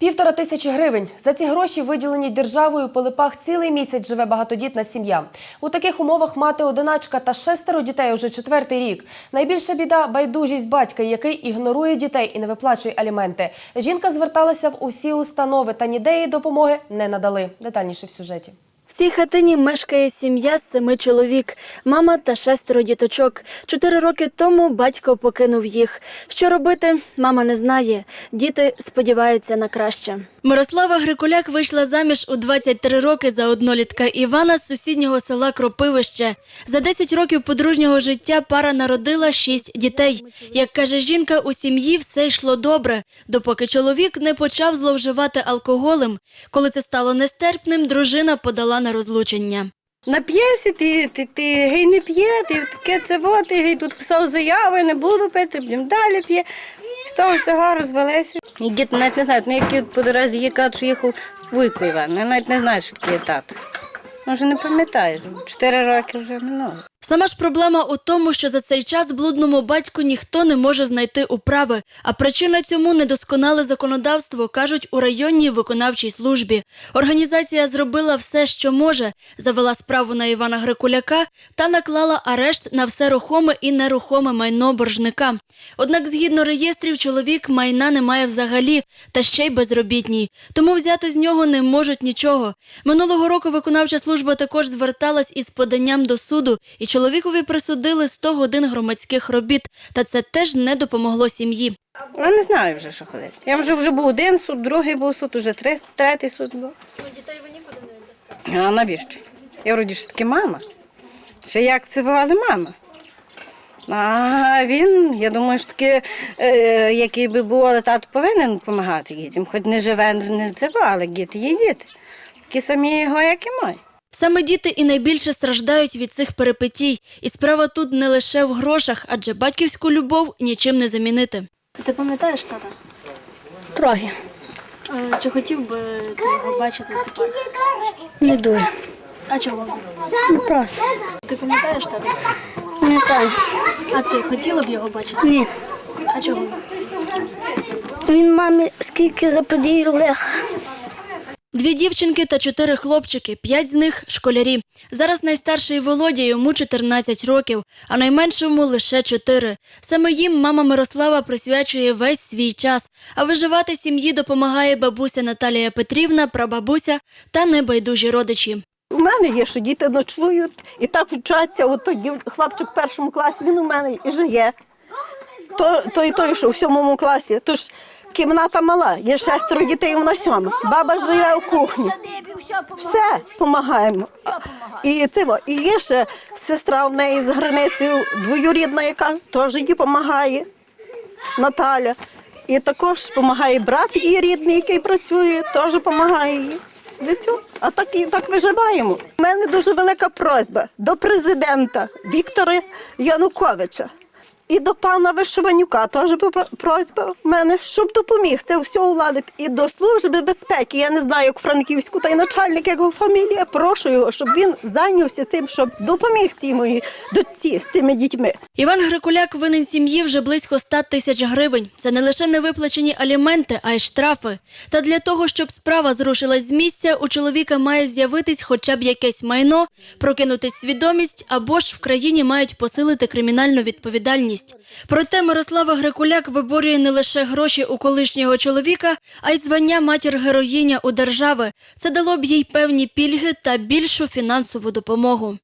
Півтора тисячі гривень. За ці гроші, виділені державою, по Пилипах цілий місяць живе багатодітна сім'я. У таких умовах мати одиначка та шестеро дітей уже четвертий рік. Найбільша біда байдужість батька, який ігнорує дітей і не виплачує аліменти. Жінка зверталася в усі установи та ніде їй допомоги не надали. Детальніше в сюжеті. Цій хатині мешкає сім'я з семи чоловік, мама та шестеро діточок. Чотири роки тому батько покинув їх. Що робити, мама не знає. Діти сподіваються на краще. Мирослава Грикуляк вийшла заміж у 23 роки за однолітка Івана з сусіднього села Кропивище. За 10 років подружнього життя пара народила шість дітей. Як каже жінка, у сім'ї все йшло добре, допоки чоловік не почав зловживати алкоголем. Коли це стало нестерпним, дружина подала на розлучення. Нап'єся, ти, ти, ти гей не п'є, ти таке це вот, ти гей тут писав заяви, не буду пити, блін, далі п'є. З того всього розвелися. І діти навіть не знають, ну які по дорозі є, кажуть, що їхав Вуйко Іван, вони навіть не знають, що таке тато. Може, не пам'ятаю, чотири роки вже минуло. Сама ж проблема у тому, що за цей час блудному батьку ніхто не може знайти управи, а причина цьому недосконале законодавство, кажуть у районній виконавчій службі. Організація зробила все, що може, завела справу на Івана Грикуляка та наклала арешт на все рухоме і нерухоме майно боржника. Однак, згідно реєстрів, чоловік майна не має взагалі, та ще й безробітній. Тому взяти з нього не можуть нічого. Минулого року виконавча служба також зверталась із поданням до суду, і чоловікові присудили 100 годин громадських робіт. Та це теж не допомогло сім'ї. Я не знаю вже, що ходити. Я вже вже був один суд, другий був суд, уже три, третій суд був. Дітей ви нікуди не віддасте. А навіщо? Я вроді ж таки мама. Ще як це бували мама. А він, я думаю, що таки, е, який би був, але тато повинен допомагати дітям. Хоч не живе, не це, але діти є діти. Такі самі його, як і мої. Саме діти і найбільше страждають від цих перипетій. І справа тут не лише в грошах, адже батьківську любов нічим не замінити. Ти пам'ятаєш тата? Трохи. Чи хотів би ти його бачити тепер? Не дуже. А чого? Просто. Ти пам'ятаєш тата? Не так. А ти хотіла б його бачити? Ні. А чого? Він мамі скільки заподіяв лех. Дві дівчинки та чотири хлопчики, п'ять з них школярі. Зараз найстарший Володя йому 14 років, а найменшому лише 4. Саме їм мама Мирослава присвячує весь свій час. А виживати сім'ї допомагає бабуся Наталія Петрівна, прабабуся та небайдужі родичі. У мене є, що діти ночують і так вчаться. От той хлопчик в першому класі, він у мене і живе. То, то і той, що в сьомому класі. Тож кімната мала, є шестеро дітей на сьому. Баба живе у кухні. Все допомагаємо. І це, і є ще сестра в неї з границі, двоюрідна, яка теж їй допомагає. Наталя. І також допомагає брат її рідний, який працює, теж допомагає їй. Все. А так і так виживаємо. У мене дуже велика просьба до президента Віктора Януковича і до пана Вишиванюка. Теж пр- просьба в мене, щоб допоміг це все уладити. І до служби безпеки. Я не знаю, як Франківську, та й начальник його фамілія. Прошу його, щоб він зайнявся цим, щоб допоміг цій моїй дочці з цими дітьми. Іван Грикуляк винен сім'ї вже близько 100 тисяч гривень. Це не лише невиплачені аліменти, а й штрафи. Та для того, щоб справа зрушилась з місця, у чоловіка має з'явитись хоча б якесь майно, прокинутись свідомість або ж в країні мають посилити кримінальну відповідальність. Проте Мирослава Грикуляк виборює не лише гроші у колишнього чоловіка, а й звання матір-героїня у держави. Це дало б їй певні пільги та більшу фінансову допомогу.